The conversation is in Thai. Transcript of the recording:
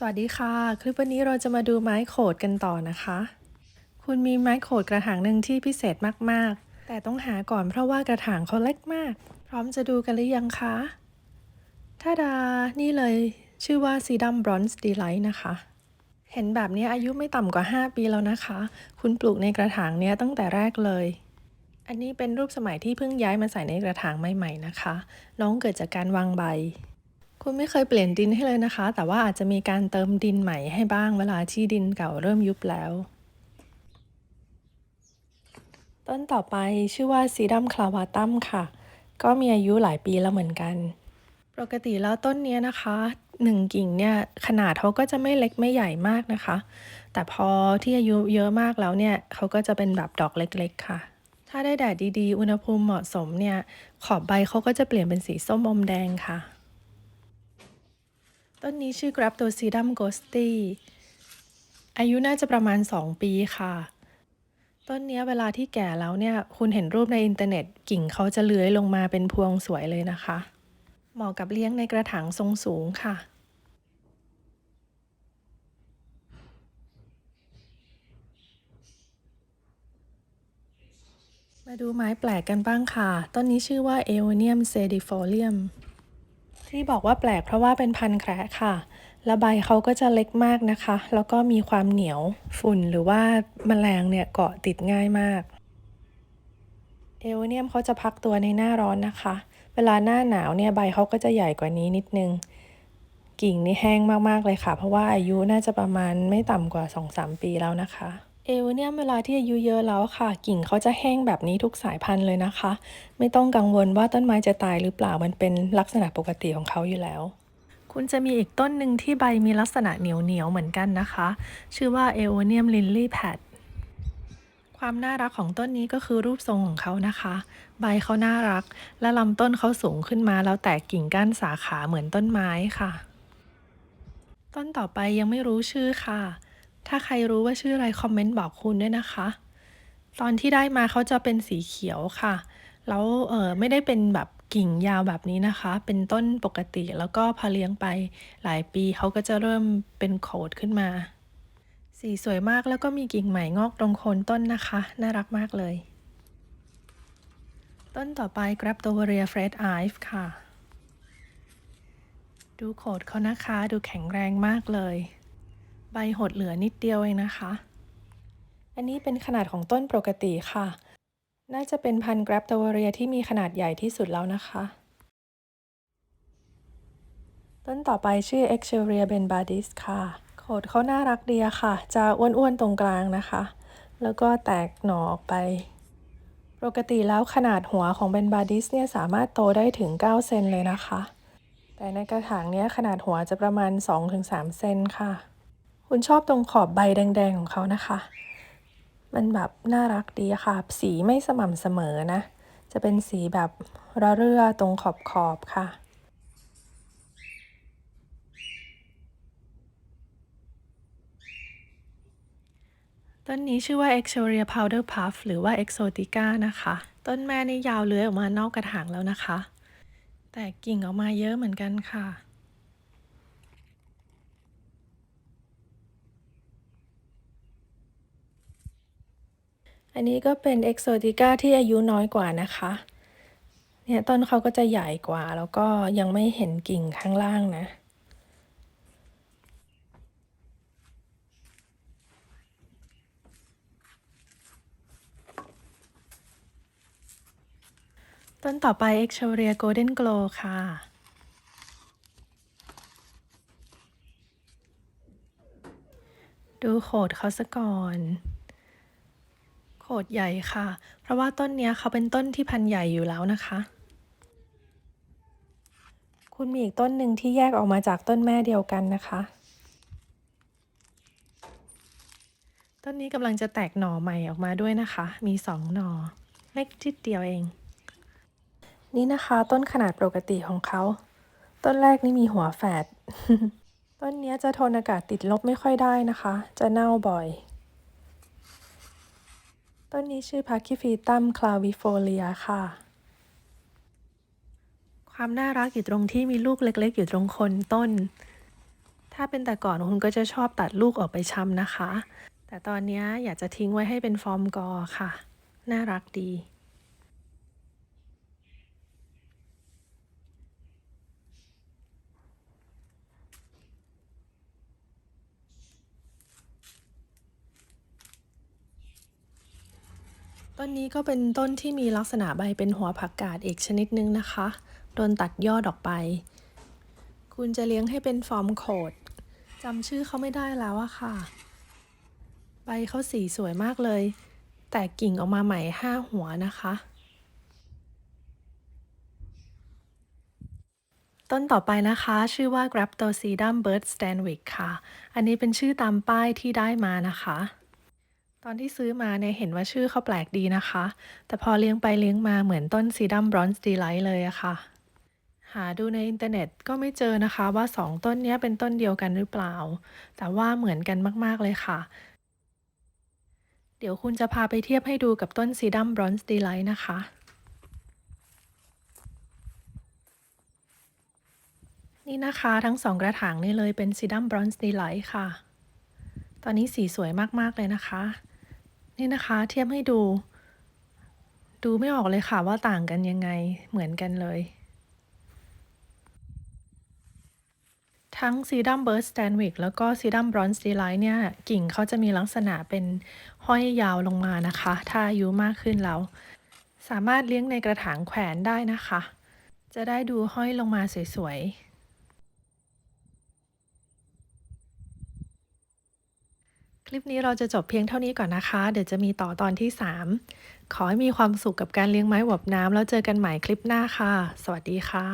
สวัสดีค่ะ คลิปวันนี้เราจะมาดูไม้โขดกันต่อนะคะ คุณมีไม้โขดกระถางหนึ่งที่พิเศษมากๆ แต่ต้องหาก่อนเพราะว่ากระถางเขาเล็กมาก พร้อมจะดูกันหรือยังคะท่าดา นี่เลยชื่อว่าซีดัมบรอนซ์ดีไลท์นะคะ เห็นแบบนี้อายุไม่ต่ำกว่า 5 ปีแล้วนะคะ คุณปลูกในกระถางเนี้ยตั้งแต่แรกเลย อันนี้เป็นรูปสมัยที่เพิ่งย้ายมาใส่ในกระถางใหม่ๆนะคะ น้องเกิดจากการวางใบ คุณไม่เคยเปลี่ยนดินให้เลยนะคะ แต่ว่าอาจจะมีการเติมดินใหม่ให้บ้างเวลาที่ดินเก่าเริ่มยุบแล้ว ต้นต่อไปชื่อว่าซีดัมคลาวาตัมค่ะ ก็มีอายุหลายปีแล้วเหมือนกัน ปกติแล้วต้นเนี้ยนะคะหนึ่งกิ่งเนี่ยขนาดเขาก็จะไม่เล็กไม่ใหญ่มากนะคะ แต่พอที่อายุเยอะมากแล้วเนี่ยเขาก็จะเป็นแบบดอกเล็กๆ ค่ะ ถ้าได้แดดดีๆ อุณหภูมิเหมาะสมเนี่ยขอบใบเขาก็จะเปลี่ยนเป็นสีส้มอมแดงค่ะ ต้นนี้ชื่อ g r a p t o s i d u m ghosti อายุน่าจะประมาณ 2 ปีค่ะ ต้นนี้เวลาที่แก่แล้วเนี่ย คุณเห็นรูปในอินเทอร์เน็ตกิ่งเขาจะเลื้อยลงมาเป็นพวงสวยเลยนะคะ เหมาะกับเลี้ยงในกระถางทรงสูงค่ะมาดูไม้แปลกกันบ้างค่ะ ต้นนี้ชื่อว่า Aeonium sedifolium ที่บอกว่าแปลกเพราะว่าเป็นพันแคระค่ะ และใบเขาก็จะเล็กมากนะคะ แล้วก็มีความเหนียวฝุ่นหรือว่าแมลงเนี่ยเกาะติดง่ายมาก เอโอเนียมเขาจะพักตัวในหน้าร้อนนะคะ เวลาหน้าหนาวเนี่ยใบเขาก็จะใหญ่กว่านี้นิดนึง กิ่งนี่แห้งมากๆเลยค่ะ เพราะว่าอายุน่าจะประมาณไม่ต่ำกว่า 2-3 ปีแล้วนะคะ เอโอเนียมเวลาที่อายุเยอะแล้วค่ะ กิ่งเขาจะแห้งแบบนี้ทุกสายพันธุ์เลยนะคะ ไม่ต้องกังวลว่าต้นไม้จะตายหรือเปล่ามันเป็นลักษณะปกติของเขาอยู่แล้ว คุณจะมีอีกต้นหนึ่งที่ใบมีลักษณะเหนียวเหนียวเหมือนกันนะคะ ชื่อว่าเอโอเนียมลินลี่แพดความน่ารักของต้นนี้ก็คือรูปทรงของเขานะคะ ใบเขาน่ารัก และลำต้นเขาสูงขึ้นมาแล้วแตกกิ่งก้านสาขาเหมือนต้นไม้ค่ะ ต้นต่อไปยังไม่รู้ชื่อค่ะ ถ้าใครรู้ว่าชื่ออะไรคอมเมนต์บอกคุณด้วยนะคะ ตอนที่ได้มาเขาจะเป็นสีเขียวค่ะ แล้วเออไม่ได้เป็นแบบกิ่งยาวแบบนี้นะคะ เป็นต้นปกติแล้วก็พอเลี้ยงไปหลายปีเขาก็จะเริ่มเป็นโขดขึ้นมา สีสวยมากแล้วก็มีกิ่งใหม่งอกตรงโคนต้นนะคะ น่ารักมากเลย ต้นต่อไป g r a p t o v a r i a Fred Ive ค่ะ ดูโขดเขานะคะ ดูแข็งแรงมากเลย ใบหดเหลือนิดเดียวเองนะคะ อันนี้เป็นขนาดของต้นปกติค่ะ น่าจะเป็นพันธุ์ g r a p t o v a r i a ที่มีขนาดใหญ่ที่สุดแล้วนะคะ ต้นต่อไปชื่อ e x c h e r i a benbardis ค่ะโขดเขาน่ารักดีค่ะ จะอ้วนๆตรงกลางนะคะ แล้วก็แตกหน่อออกไป ปกติแล้วขนาดหัวของเบนบาดิสเนี่ยสามารถโตได้ถึง 9 เซนเลยนะคะ แต่ในกระถางเนี้ยขนาดหัวจะประมาณ 2-3 เซนค่ะ คุณชอบตรงขอบใบแดง ๆ ของเขานะคะ มันแบบน่ารักดีค่ะ สีไม่สม่ำเสมอนะ จะเป็นสีแบบระเรื่อตรงขอบขอบค่ะต้นนี้ชื่อว่า Exoria Powder Puff หรือว่า Exotica นะคะ ต้นแม่นี่ยาวเลื้อยออกมานอกกระถางแล้วนะคะ แต่กิ่งออกมาเยอะเหมือนกันค่ะ อันนี้ก็เป็น Exotica ที่อายุน้อยกว่านะคะ เนี่ยต้นเขาก็จะใหญ่กว่าแล้วก็ยังไม่เห็นกิ่งข้างล่างนะต้นต่อไป e x c h o r i a Golden Glow ค่ะ ดูโขดเขาซะก่อน ขดใหญ่ค่ะ เพราะว่าต้นนี้เขาเป็นต้นที่พันใหญ่อยู่แล้วนะคะ คุณมีอีกต้นหนึ่งที่แยกออกมาจากต้นแม่เดียวกันนะคะ ต้นนี้กำลังจะแตกหน่อใหม่ออกมาด้วยนะคะ มีสองหน่อเล็กจิดเดียวเอง นี่นะคะต้นขนาดปกติของเขา ต้นแรกนี่มีหัวแฝดต้นนี้จะทนอากาศติดลบไม่ค่อยได้นะคะ จะเน่าบ่อย ต้นนี้ชื่อพาคิฟีตัมคลาวิโฟเลียค่ะ ความน่ารักอยู่ตรงที่มีลูกเล็กๆ อยู่ตรงคนต้น ถ้าเป็นแต่ก่อนคุณก็จะชอบตัดลูกออกไปชำนะคะ แต่ตอนนี้อยากจะทิ้งไว้ให้เป็นฟอร์มกอค่ะ น่ารักดี ต้นนี้ก็เป็นต้นที่มีลักษณะใบเป็นหัวผักกาดอีกชนิดนึงนะคะ โดนตัดยอดออกไป คุณจะเลี้ยงให้เป็นฟอร์มโคดจำชื่อเขาไม่ได้แล้วอะค่ะ ใบเขาสีสวยมากเลย แต่กิ่งออกมาใหม่ห้าหัวนะคะ ต้นต่อไปนะคะชื่อว่า Graptosedum bird stanwick ค่ะ อันนี้เป็นชื่อตามป้ายที่ได้มานะคะ อนที่ซื้อมาเนี่ยเห็นว่าชื่อเขาแปลกดีนะคะ แต่พอเลี้ยงไปเลี้ยงมาเหมือนต้นซีดัมบรอนซ์ดีไลท์เลยอะค่ะ หาดูในอินเทอร์เน็ตก็ไม่เจอนะคะว่าสองต้นนี้เป็นต้นเดียวกันหรือเปล่า แต่ว่าเหมือนกันมาก ๆ เลยค่ะ เดี๋ยวคุณจะพาไปเทียบให้ดูกับต้นซีดัมบรอนซ์ดีไลท์นะคะนี่นะคะทั้งสองกระถางนี่เลยเป็นซีดัมบรอนซ์ดีไลท์ค่ะ ตอนนี้สีสวยมาก ๆ เลยนะคะ นี่นะคะ เทียบให้ดู ดูไม่ออกเลยค่ะว่าต่างกันยังไงเหมือนกันเลย ทั้งซีดัมเบิร์สแตนวิกแล้วก็ซีดัมบรอนซ์ดีไลท์เนี่ย กิ่งเขาจะมีลักษณะเป็นห้อยยาวลงมานะคะ ถ้าอายุมากขึ้นแล้ว สามารถเลี้ยงในกระถางแขวนได้นะคะ จะได้ดูห้อยลงมาสวยๆ คลิปนี้เราจะจบเพียงเท่านี้ก่อนนะคะ เดี๋ยวจะมีต่อตอนที่ 3 ขอให้มีความสุขกับการเลี้ยงไม้หวบน้ำแล้วเจอกันใหม่คลิปหน้าค่ะ สวัสดีค่ะ